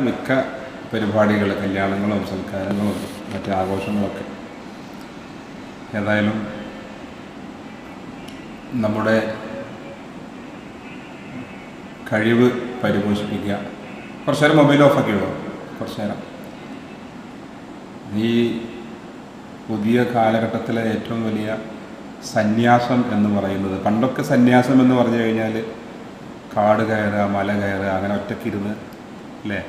മിക്ക പരിപാടികൾ കല്യാണങ്ങളും സംസ്കാരങ്ങളും മറ്റ് ആഘോഷങ്ങളൊക്കെ. ഏതായാലും നമ്മുടെ കഴിവ് പരിപോഷിപ്പിക്കുക. കുറച്ച് നേരം മൊബൈൽ ഓഫാക്കി ഇടുക കുറച്ച് നേരം ഈ പുതിയ കാലഘട്ടത്തിലെ ഏറ്റവും വലിയ സന്യാസം എന്ന് പറയുന്നത് പണ്ടൊക്കെ സന്യാസം എന്ന് പറഞ്ഞു കഴിഞ്ഞാൽ കാട് കയറുക മല കയറുക അങ്ങനെ ഒറ്റയ്ക്കിരുന്ന് അല്ലേ?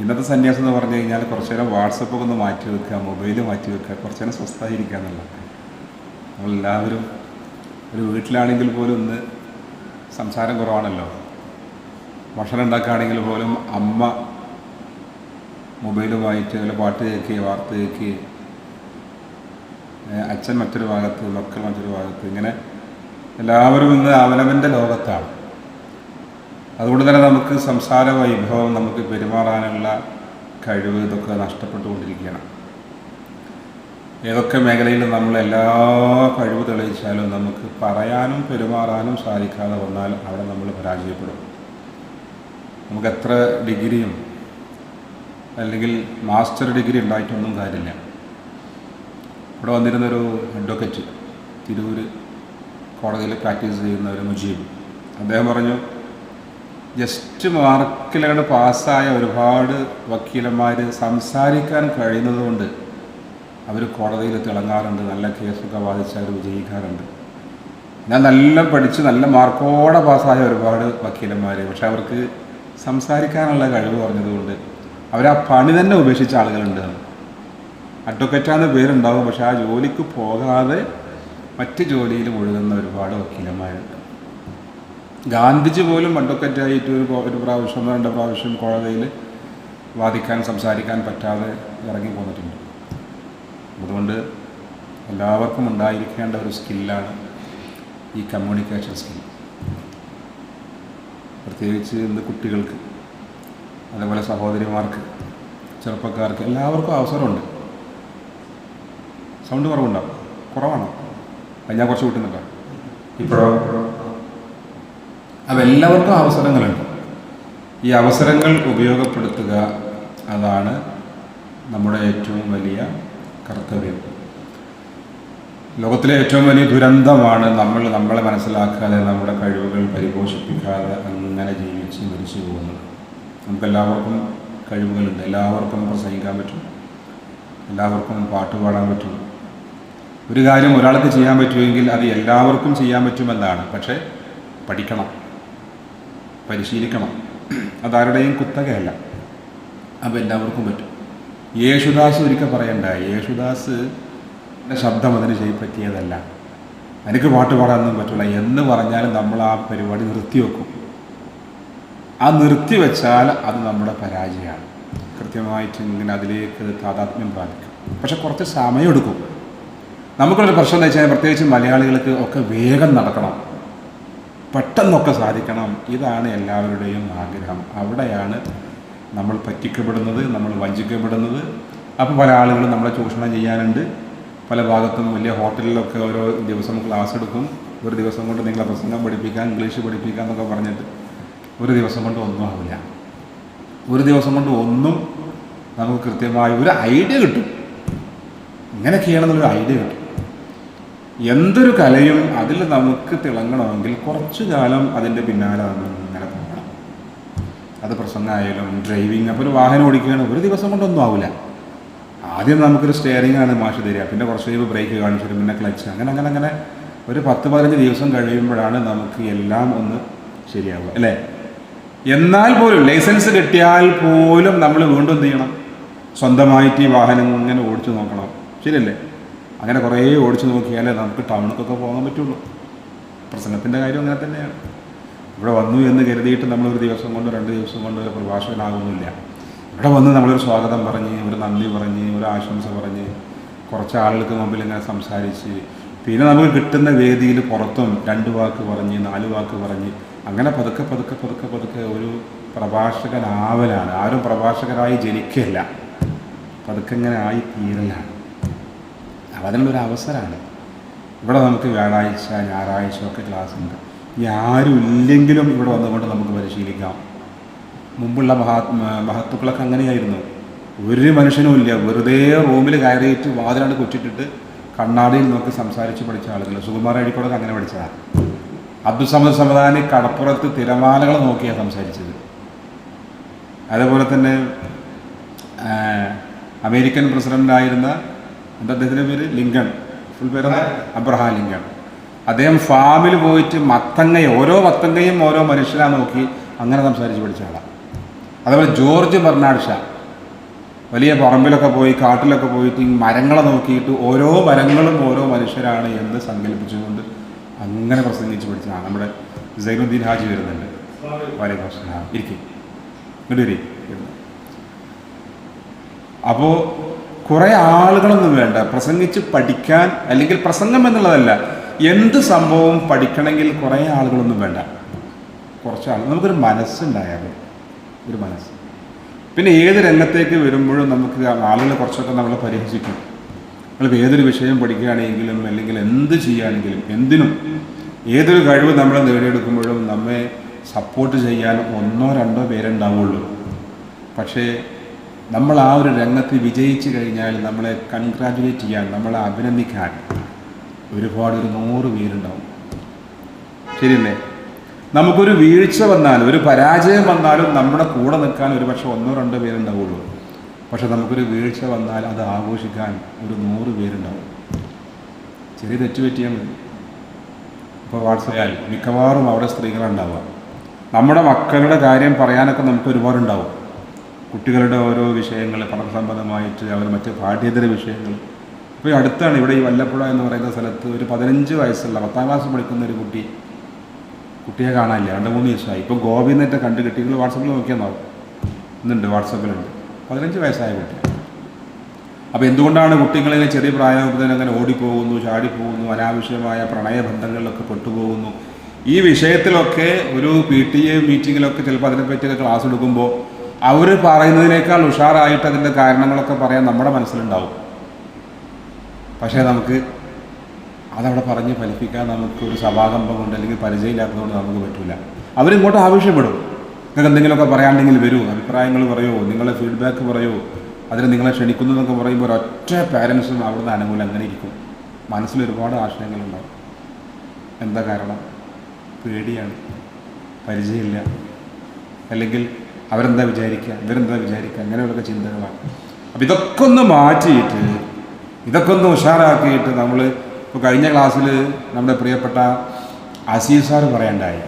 ഇന്നത്തെ സന്യാസം എന്ന് പറഞ്ഞു കഴിഞ്ഞാൽ കുറച്ചു നേരം വാട്സപ്പൊക്കെ ഒന്ന് മാറ്റി വെക്കുക മൊബൈൽ മാറ്റി വെക്കുക കുറച്ചു നേരം സ്വസ്ഥമായിരിക്കുക എന്നുള്ളതാണ് നമ്മളെല്ലാവരും ഒരു വീട്ടിലാണെങ്കിൽ പോലും ഇന്ന് സംസാരം കുറവാണല്ലോ. ഭക്ഷണം ഉണ്ടാക്കുകയാണെങ്കിൽ പോലും അമ്മ മൊബൈലുമായിട്ട് അല്ലെങ്കിൽ പാട്ട് കേൾക്കുകയും വാർത്ത കേൾക്കുകയും അച്ഛൻ മറ്റൊരു ഭാഗത്ത് മക്കൾ മറ്റൊരു ഭാഗത്ത് ഇങ്ങനെ എല്ലാവരും ഇന്ന് അവനവന്റെ ലോകത്താണ്. അതുകൊണ്ട് തന്നെ നമുക്ക് സംസാര വൈഭവം നമുക്ക് പെരുമാറാനുള്ള കഴിവ് ഇതൊക്കെ നഷ്ടപ്പെട്ടുകൊണ്ടിരിക്കുകയാണ്. ഏതൊക്കെ മേഖലയിൽ നമ്മൾ എല്ലാ കഴിവ് തെളിയിച്ചാലും നമുക്ക് പറയാനും പെരുമാറാനും സാധിക്കാതെ വന്നാൽ അവിടെ നമ്മൾ പരാജയപ്പെടും. നമുക്ക് എത്ര ഡിഗ്രിയും അല്ലെങ്കിൽ മാസ്റ്റർ ഡിഗ്രി ഉണ്ടായിട്ടൊന്നും കാര്യമില്ല. ഇവിടെ വന്നിരുന്നൊരു അഡ്വക്കറ്റ് തിരൂർ കോടതിയിൽ പ്രാക്ടീസ് ചെയ്യുന്ന ഒരു മുജീബ്. അദ്ദേഹം പറഞ്ഞു ജസ്റ്റ് മാർക്കിലാണ് പാസ്സായ ഒരുപാട് വക്കീലന്മാർ സംസാരിക്കാൻ കഴിയുന്നതുകൊണ്ട് അവർ കോടതിയിൽ തിളങ്ങാറുണ്ട് നല്ല കേസൊക്കെ വാദിച്ച് അവർ വിജയിക്കാറുണ്ട്. ഞാൻ നല്ല പഠിച്ച് നല്ല മാർക്കോടെ പാസ്സായ ഒരുപാട് വക്കീലന്മാർ പക്ഷെ അവർക്ക് സംസാരിക്കാനുള്ള കഴിവ് പറഞ്ഞതുകൊണ്ട് അവർ ആ പണി തന്നെ ഉപേക്ഷിച്ച ആളുകളുണ്ട്. അഡ്വക്കറ്റാന്ന് പേരുണ്ടാവും പക്ഷെ ആ ജോലിക്ക് പോകാതെ മറ്റ് ജോലിയിൽ മുഴുകുന്ന ഒരുപാട് വക്കീലന്മാരുണ്ട്. ഗാന്ധിജി പോലും അഡ്വക്കറ്റായിട്ട് ഒരു ഒരു പ്രാവശ്യം രണ്ട് പ്രാവശ്യം കോടതിയിൽ വാദിക്കാൻ സംസാരിക്കാൻ പറ്റാതെ ഇറങ്ങി പോന്നിട്ടുണ്ട്. അതുകൊണ്ട് എല്ലാവർക്കും ഉണ്ടായിരിക്കേണ്ട ഒരു സ്കില്ലാണ് ഈ കമ്മ്യൂണിക്കേഷൻ സ്കിൽ പ്രത്യേകിച്ച് ഇന്ന് കുട്ടികൾക്ക് അതേപോലെ സഹോദരിമാർക്ക് ചെറുപ്പക്കാർക്ക് എല്ലാവർക്കും അവസരമുണ്ട്. സൗണ്ട് കുറവുണ്ടാവും. കുറവാണ്. അത് ഞാൻ കുറച്ച് കൂട്ടുന്നുണ്ടോ ഇപ്പോഴോ? അപ്പം എല്ലാവർക്കും അവസരങ്ങളുണ്ട്. ഈ അവസരങ്ങൾ ഉപയോഗപ്പെടുത്തുക അതാണ് നമ്മുടെ ഏറ്റവും വലിയ കർത്തവ്യം. ലോകത്തിലെ ഏറ്റവും വലിയ ദുരന്തമാണ് നമ്മൾ നമ്മളെ മനസ്സിലാക്കാതെ നമ്മുടെ കഴിവുകൾ പരിപോഷിപ്പിക്കാതെ അങ്ങനെ ജീവിച്ച് മരിച്ചു പോകുന്നത്. നമുക്കെല്ലാവർക്കും കഴിവുകളുണ്ട്. എല്ലാവർക്കും പ്രസംഗിക്കാൻ പറ്റും. എല്ലാവർക്കും പാട്ട് പാടാൻ പറ്റും. ഒരു കാര്യം ഒരാൾക്ക് ചെയ്യാൻ പറ്റുമെങ്കിൽ അത് എല്ലാവർക്കും ചെയ്യാൻ പറ്റുമെന്നാണ്. പക്ഷേ പഠിക്കണം. പരിശീലിക്കണം. അതാരുടെയും കുത്തകയല്ല. അപ്പോൾ എല്ലാവർക്കും പറ്റും. യേശുദാസ് ഒരിക്കൽ പറയണ്ട യേശുദാസ് ശബ്ദം അതിന് ചെയ്യപ്പറ്റിയതല്ല എനിക്ക് പാട്ട് പാടാനൊന്നും പറ്റില്ല എന്ന് പറഞ്ഞാൽ നമ്മൾ ആ പരിപാടി നിർത്തിവെക്കും ആ നിർത്തി വെച്ചാൽ അത് നമ്മുടെ പരാജയമാണ്. കൃത്യമായിട്ട് ഇങ്ങനെ അതിലേക്ക് താതാത്മ്യം പ്രാപിക്കും. പക്ഷെ കുറച്ച് സമയം സമയമെടുക്കും നമുക്കുള്ളൊരു പ്രശ്നം എന്ന് വെച്ചാൽ പ്രത്യേകിച്ച് മലയാളികൾക്ക് ഒക്കെ വേഗം നടക്കണം. പെട്ടെന്നൊക്കെ സാധിക്കണം. ഇതാണ് എല്ലാവരുടെയും ആഗ്രഹം. അവിടെയാണ് നമ്മൾ പറ്റിക്കപ്പെടുന്നത് നമ്മൾ വഞ്ചിക്കപ്പെടുന്നത്. അപ്പോൾ പല ആളുകളും നമ്മളെ ചൂഷണം ചെയ്യാനുണ്ട്. പല ഭാഗത്തും വലിയ ഹോട്ടലിലൊക്കെ ഓരോ ദിവസം ക്ലാസ് എടുക്കും. ഒരു ദിവസം കൊണ്ട് നിങ്ങളെ പ്രസംഗം പഠിപ്പിക്കാം ഇംഗ്ലീഷ് പഠിപ്പിക്കാം എന്നൊക്കെ പറഞ്ഞിട്ട് ഒരു ദിവസം കൊണ്ട് ഒന്നും ആവില്ല. ഒരു ദിവസം കൊണ്ട് ഒന്നും നമുക്ക് കൃത്യമായ ഒരു ഐഡിയ കിട്ടും. ഇങ്ങനെ ചെയ്യണമെന്നുള്ളൊരു ഐഡിയ കിട്ടും. എന്തൊരു കലയും അതിൽ നമുക്ക് തിളങ്ങണമെങ്കിൽ കുറച്ചു കാലം അതിന്റെ പിന്നാലെ നമ്മൾ ഇങ്ങനെ പോകണം. അത് പ്രസംഗമായാലും ഡ്രൈവിങ് അപ്പോൾ ഒരു വാഹനം ഓടിക്കുകയാണ് ഒരു ദിവസം കൊണ്ടൊന്നും ആവില്ല. ആദ്യം നമുക്കൊരു സ്റ്റിയറിംഗ് ആണ് മാഷ് തരിക. പിന്നെ കുറച്ച് കഴിയുമ്പോൾ ബ്രേക്ക് കാണിച്ചു പിന്നെ ക്ലച്ച് അങ്ങനെ അങ്ങനെ അങ്ങനെ ഒരു പത്ത് പതിനഞ്ച് ദിവസം കഴിയുമ്പോഴാണ് നമുക്ക് എല്ലാം ഒന്ന് ശരിയാവുക അല്ലേ? എന്നാൽ പോലും ലൈസൻസ് കിട്ടിയാൽ പോലും നമ്മൾ വീണ്ടും എന്ത് ചെയ്യണം? സ്വന്തമായിട്ട് ഈ വാഹനം ഇങ്ങനെ ഓടിച്ചു നോക്കണം. ശരിയല്ലേ? അങ്ങനെ കുറേ ഓടിച്ചു നോക്കിയാലേ നമുക്ക് ടൗണിലേക്കൊക്കെ പോകാൻ പറ്റുള്ളൂ. പ്രസംഗത്തിന്റെ കാര്യം അങ്ങനെ തന്നെയാണ്. ഇവിടെ വന്നു എന്ന് കരുതിയിട്ട് നമ്മളൊരു ദിവസം കൊണ്ട് രണ്ട് ദിവസം കൊണ്ട് പ്രഭാഷകനാകുന്നില്ല. ഇവിടെ വന്ന് നമ്മളൊരു സ്വാഗതം പറഞ്ഞ് ഒരു നന്ദി പറഞ്ഞ് ഒരു ആശംസ പറഞ്ഞ് കുറച്ച് ആളുകൾക്ക് മുമ്പിൽ ഇങ്ങനെ സംസാരിച്ച് പിന്നെ നമുക്ക് കിട്ടുന്ന വേദിയിൽ പുറത്തും രണ്ട് വാക്ക് പറഞ്ഞ് നാല് വാക്ക് പറഞ്ഞ് അങ്ങനെ പതുക്കെ പതുക്കെ പതുക്കെ പതുക്കെ ഒരു പ്രഭാഷകനാവലാണ്. ആരും പ്രഭാഷകരായി ജനിക്കില്ല പതുക്കെ ഇങ്ങനെ ആയി തീരലാണ് അപ്പം അതിനുള്ളൊരു അവസരമാണ്. ഇവിടെ നമുക്ക് വ്യാഴാഴ്ച ഞായറാഴ്ച ഒക്കെ ക്ലാസ് ഉണ്ട്. ഇനി ആരും ഇല്ലെങ്കിലും ഇവിടെ വന്നുകൊണ്ട് നമുക്ക് പരിശീലിക്കാം. മുമ്പുള്ള മഹാത്മാ മഹത്തുക്കളൊക്കെ അങ്ങനെയായിരുന്നു. ഒരു മനുഷ്യനും ഇല്ല. വെറുതെ റൂമിൽ കയറിയിട്ട് വാതിലാണ് കൊച്ചിട്ടിട്ട് കണ്ണാടിയിൽ നോക്കി സംസാരിച്ച് പഠിച്ച ആളുകൾ സുകുമാർ അഴിക്കോടൊക്കെ അങ്ങനെ പഠിച്ചതാണ് അബ്ദുസമദ് സമദാനി കടപ്പുറത്ത് തിരമാലകൾ നോക്കിയാണ് സംസാരിച്ചത്. അതേപോലെ തന്നെ അമേരിക്കൻ പ്രസിഡന്റായിരുന്ന എന്താ അദ്ദേഹത്തിന്റെ പേര്? ലിങ്കൺ. ഫുൾ പേര് അബ്രഹാം ലിങ്കൺ. അദ്ദേഹം ഫാമിൽ പോയിട്ട് മത്തങ്ങയെ ഓരോ മത്തങ്ങയും ഓരോ മനുഷ്യരാ നോക്കി അങ്ങനെ സംസാരിച്ച് പഠിച്ച ആളാണ് അതേപോലെ ജോർജ് ബെർണാഡ് ഷാ. വലിയ പറമ്പിലൊക്കെ പോയി കാട്ടിലൊക്കെ പോയിട്ട് ഈ മരങ്ങളെ നോക്കിയിട്ട് ഓരോ മരങ്ങളും ഓരോ മനുഷ്യരാണ് എന്ന് സങ്കല്പിച്ചുകൊണ്ട് അങ്ങനെ പ്രസംഗിച്ച് പഠിച്ചതാണ് നമ്മുടെ സൈനുദ്ദീൻ ഹാജി വരുന്നുണ്ട്. വലിയ പ്രശ്ന ഇരിക്കും. ഇങ്ങോട്ട് വരി. അപ്പോൾ കുറേ ആളുകളൊന്നും വേണ്ട. പ്രസംഗിച്ച് പഠിക്കാൻ അല്ലെങ്കിൽ പ്രസംഗം എന്നുള്ളതല്ല. എന്ത് സംഭവവും പഠിക്കണമെങ്കിൽ കുറേ ആളുകളൊന്നും വേണ്ട. കുറച്ച് ആൾ നമുക്കൊരു മനസ്സുണ്ടായാലും ഒരു മനസ്സ്. പിന്നെ ഏത് രംഗത്തേക്ക് വരുമ്പോഴും നമുക്ക് ആളുകളെ കുറച്ചൊക്കെ നമ്മളെ പരിഹസിക്കും നമ്മളിപ്പോൾ ഏതൊരു വിഷയം പഠിക്കുകയാണെങ്കിലും അല്ലെങ്കിൽ എന്ത് ചെയ്യുകയാണെങ്കിലും എന്തിനും ഏതൊരു കഴിവ് നമ്മൾ നേടിയെടുക്കുമ്പോഴും നമ്മെ സപ്പോർട്ട് ചെയ്യാൻ ഒന്നോ രണ്ടോ പേരുണ്ടാവുള്ളൂ. പക്ഷേ നമ്മൾ ആ ഒരു രംഗത്ത് വിജയിച്ചു കഴിഞ്ഞാൽ നമ്മളെ കൺഗ്രാജുലേറ്റ് ചെയ്യാൻ നമ്മളെ അഭിനന്ദിക്കാൻ ഒരുപാട് ഒരു നൂറ് പേരുണ്ടാവും. ശരിയല്ലേ? നമുക്കൊരു വീഴ്ച വന്നാലും ഒരു പരാജയം വന്നാലും നമ്മുടെ കൂടെ നിൽക്കാൻ ഒരു പക്ഷെ ഒന്നോ രണ്ടോ പേരുണ്ടാവുള്ളൂ. പക്ഷെ നമുക്കൊരു വീഴ്ച വന്നാൽ അത് ആഘോഷിക്കാൻ ഒരു നൂറ് പേരുണ്ടാവും. ചെറിയ തെറ്റ് പറ്റിയാൽ മതി. ഇപ്പോൾ വാട്സപ്പിൽ മിക്കവാറും അവിടെ സ്ത്രീകളുണ്ടാവുക. നമ്മുടെ മക്കളുടെ കാര്യം പറയാനൊക്കെ നമുക്ക് ഒരുപാടുണ്ടാവും. കുട്ടികളുടെ ഓരോ വിഷയങ്ങൾ പഠനസംബന്ധമായിട്ട് അവർ മറ്റ് പാഠ്യേതര വിഷയങ്ങൾ. ഇപ്പോൾ അടുത്താണ് ഇവിടെ ഈ വല്ലപ്പുഴ എന്ന് പറയുന്ന സ്ഥലത്ത് ഒരു പതിനഞ്ച് വയസ്സുള്ള പത്താം ക്ലാസ് പഠിക്കുന്ന ഒരു കുട്ടി കുട്ടിയെ കാണാനില്ല. രണ്ട് മൂന്ന് ദിവസമായി. ഇപ്പോൾ ഗോപിന്നേറ്റ കണ്ട് കിട്ടികൾ വാട്സപ്പിൽ നോക്കിയാൽ നോക്കും ഇന്നുണ്ട് വാട്സപ്പിലുണ്ട്. പതിനഞ്ച് വയസ്സായ കുട്ടി. അപ്പോൾ എന്തുകൊണ്ടാണ് കുട്ടികളിങ്ങനെ ചെറിയ പ്രായം അങ്ങനെ ഓടിപ്പോകുന്നു ചാടിപ്പോകുന്നു അനാവശ്യമായ പ്രണയബന്ധങ്ങളിലൊക്കെ പെട്ടുപോകുന്നു? ഈ വിഷയത്തിലൊക്കെ ഒരു പി ടി എ മീറ്റിങ്ങിലൊക്കെ ചിലപ്പോൾ അതിനെപ്പറ്റിയൊക്കെ ക്ലാസ് എടുക്കുമ്പോൾ അവർ പറയുന്നതിനേക്കാൾ ഉഷാറായിട്ട് അതിന്റെ കാരണങ്ങളൊക്കെ പറയാൻ നമ്മുടെ മനസ്സിലുണ്ടാവും. പക്ഷേ നമുക്ക് അതവിടെ പറഞ്ഞ് ഫലിപ്പിക്കാൻ നമുക്ക് ഒരു സഭാകമ്പം കൊണ്ട് അല്ലെങ്കിൽ പരിചയമില്ലാത്തതുകൊണ്ട് നമുക്ക് പറ്റില്ല അവരിങ്ങോട്ട് ആവശ്യപ്പെടും. നിങ്ങൾക്ക് എന്തെങ്കിലുമൊക്കെ പറയാണ്ടെങ്കിൽ വരൂ അഭിപ്രായങ്ങൾ പറയുമോ നിങ്ങളെ ഫീഡ്ബാക്ക് പറയുമോ അതിന് നിങ്ങളെ ക്ഷണിക്കുന്നു എന്നൊക്കെ പറയുമ്പോൾ ഒരൊറ്റ പാരൻസും അവിടുന്ന് അനുകൂലം അങ്ങനെ ഇരിക്കും. മനസ്സിൽ ഒരുപാട് ആശയങ്ങളുണ്ടാവും. എന്താ കാരണം? പേടിയാണ്. പരിചയമില്ല. അല്ലെങ്കിൽ അവരെന്താ വിചാരിക്കുക? ഇവരെന്താ വിചാരിക്കുക? അങ്ങനെയുള്ളൊക്കെ ചിന്തകളാണ്. അപ്പം ഇതൊക്കെ ഒന്ന് മാറ്റിയിട്ട് ഇതൊക്കെ ഒന്ന് ഉഷാറാക്കിയിട്ട് നമ്മൾ ഇപ്പോൾ കഴിഞ്ഞ ക്ലാസ്സിൽ നമ്മുടെ പ്രിയപ്പെട്ട അസീസ് സാർ പറയണ്ടായി.